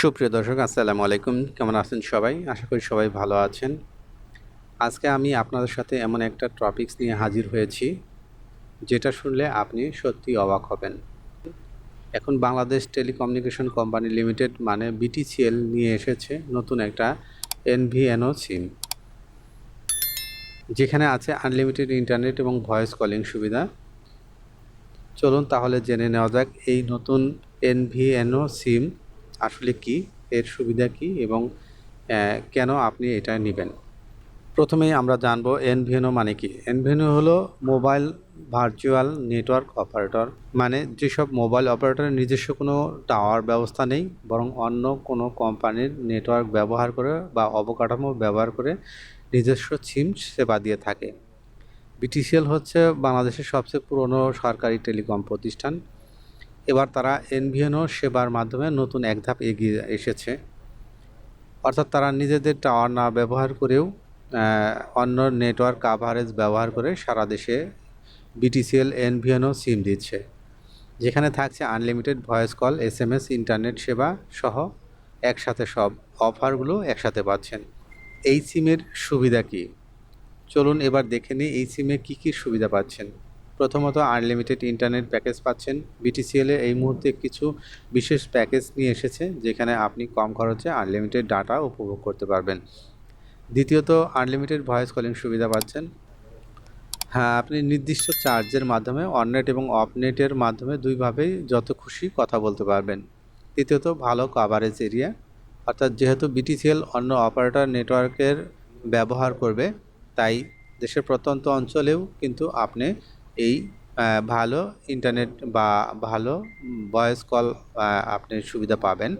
সুপ্রিয় দর্শক, আসসালামু আলাইকুম। কেমন আছেন সবাই? আশা করি সবাই ভালো আছেন। আজকে আমি আপনাদের সাথে এমন একটা টপিকস নিয়ে হাজির হয়েছি, যেটা শুনলে আপনি সত্যি অবাক হবেন। এখন বাংলাদেশ টেলিকমিউনিকেশন কোম্পানি লিমিটেড মানে বিটিসিএল নিয়ে এসেছে নতুন একটা এনভিএনও সিম যেখানে আছে আনলিমিটেড ইন্টারনেট এবং ভয়েস কলিং সুবিধা। চলুন তাহলে জেনে নেওয়া যাক এই নতুন এনভিএনও সিম আসলে কি? এর সুবিধা কি? এবং কেন আপনি এটা নেবেন? প্রথমেই আমরা জানব এনভিএনও মানে কি? এনভিএনও হলো মোবাইল ভার্চুয়াল নেটওয়ার্ক অপারেটর। মানে যেসব মোবাইল অপারেটরের নিজস্ব কোনো টাওয়ার ব্যবস্থা নেই, বরং অন্য কোনো কোম্পানির নেটওয়ার্ক ব্যবহার করে বা অবকাঠামো ব্যবহার করে নিজস্ব সিম সেবা দিয়ে থাকে। বিটিসিএল হচ্ছে বাংলাদেশের সবচেয়ে পুরনো সরকারি টেলিকম প্রতিষ্ঠান। এবার তারা এনভিএনও সেবার মাধ্যমে নতুন এক ধাপ এগিয়ে এসেছে। অর্থাৎ তারা নিজেদের টাওয়ার না ব্যবহার করেও অন্য নেটওয়ার্ক কাভারেজ ব্যবহার করে সারা দেশে বিটিসিএল এনভিএনও সিম দিচ্ছে। যেখানে থাকছে unlimited voice call S M S internet সেবা সহ একসাথে সব অফারগুলো একসাথে পাচ্ছেন। এই সিমের সুবিধা কী? চলুন এবার দেখে নিই এই সিমে কী কী সুবিধা পাচ্ছেন। প্রথমত আনলিমিটেড ইন্টারনেট প্যাকেজ পাচ্ছেন। বিটিসিএলে এই মুহূর্তে কিছু বিশেষ প্যাকেজ নিয়ে এসেছে, যেখানে আপনি কম খরচে আনলিমিটেড ডাটা উপভোগ করতে পারবেন। দ্বিতীয়ত আনলিমিটেড ভয়েস কলিং সুবিধা পাচ্ছেন। হ্যাঁ আপনি নির্দিষ্ট চার্জের মাধ্যমে অননেট এবং অফনেটের মাধ্যমে দুইভাবেই যত খুশি কথা বলতে পারবেন। তৃতীয়ত, ভালো কভারেজ এরিয়া অর্থাৎ যেহেতু বিটিসিএল অন্য অপারেটর নেটওয়ার্কের ব্যবহার করবে, তাই দেশের প্রত্যন্ত অঞ্চলেও কিন্তু আপনি এই ভালো ইন্টারনেট বা ভালো ভয়েস কল আপনি সুবিধা পাবেন।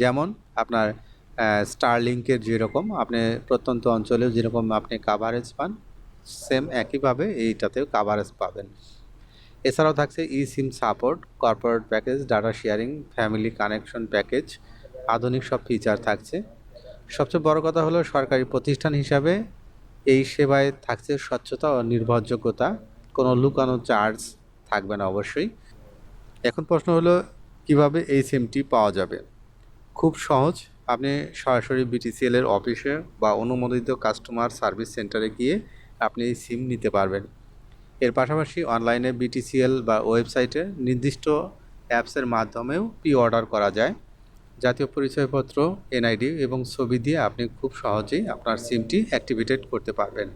যেমন আপনার স্টারলিংকের যেরকম, আপনি প্রত্যন্ত অঞ্চলেও যেরকম আপনি কাভারেজ পান সেম একইভাবে এইটাতেও কাভারেজ পাবেন। এছাড়াও থাকছে E SIM support corporate package data sharing family connection package আধুনিক সব ফিচার থাকছে। সবচেয়ে বড় কথা হলো সরকারি প্রতিষ্ঠান হিসাবে এই সেবায় থাকছে স্বচ্ছতা ও নির্ভরযোগ্যতা। কোনো লুকানো চার্জ থাকবে না অবশ্যই। এখন প্রশ্ন হলো, কীভাবে এই সিমটি পাওয়া যাবে? খুব সহজ, আপনি সরাসরি বিটিসিএল এর অফিসে বা অনুমোদিত কাস্টমার সার্ভিস সেন্টারে গিয়ে আপনি এই সিম নিতে পারবেন। এর পাশাপাশি অনলাইনে বিটিসিএল বা ওয়েবসাইটে নির্দিষ্ট অ্যাপসের মাধ্যমেও প্রি অর্ডার করা যায়। জাতীয় পরিচয়পত্র এনআইডি এবং ছবি দিয়ে আপনি খুব সহজেই আপনার সিমটি অ্যাক্টিভেটেড করতে পারবেন।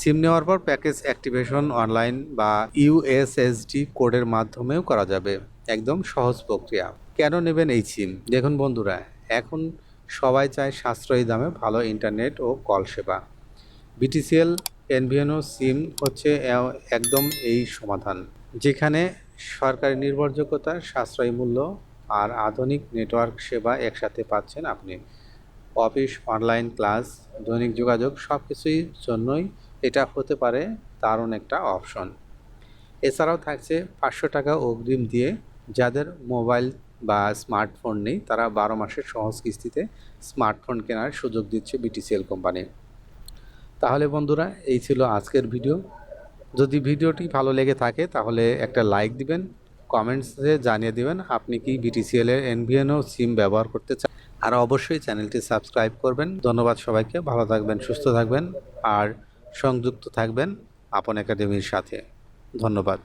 সিম নেওয়ার পর প্যাকেজ অ্যাক্টিভেশন অনলাইন বা ইউএসএসডি কোডের মাধ্যমেও করা যাবে। একদম সহজ প্রক্রিয়া। কেন নেবেন এই সিম দেখুন বন্ধুরা, এখন সবাই চায় সাশ্রয়ী দামে ভালো ইন্টারনেট ও কল সেবা। বিটিসিএল এনভিএনও সিম হচ্ছে একদম এই সমাধান। যেখানে সরকারি নির্ভরযোগ্যতা, সাশ্রয়ী মূল্য আর আধুনিক নেটওয়ার্ক সেবা একসাথে পাচ্ছেন আপনি। অফিস অনলাইন ক্লাস দৈনিক যোগাযোগ সব কিছুই জন্যই এটা হতে পারে দারুণ একটা অপশন। এছাড়াও থাকছে পাঁচশো টাকা অগ্রিম দিয়ে যাদের মোবাইল বা স্মার্টফোন নেই, তারা বারো মাসের সহজ কিস্তিতে স্মার্টফোন কেনার সুযোগ দিচ্ছে বিটিসিএল কোম্পানি। তাহলে বন্ধুরা, এই ছিল আজকের ভিডিও। যদি ভিডিওটি ভালো লেগে থাকে, তাহলে একটা লাইক দিবেন কমেন্টসে জানিয়ে দিবেন আপনি কি বিটিসিএল এর এনভিএনও সিম ব্যবহার করতে চান। আর অবশ্যই চ্যানেলটি সাবস্ক্রাইব করবেন। ধন্যবাদ সবাইকে, ভালো থাকবেন, সুস্থ থাকবেন। আর সংযুক্ত থাকবেন আপন একাডেমির সাথে। ধন্যবাদ।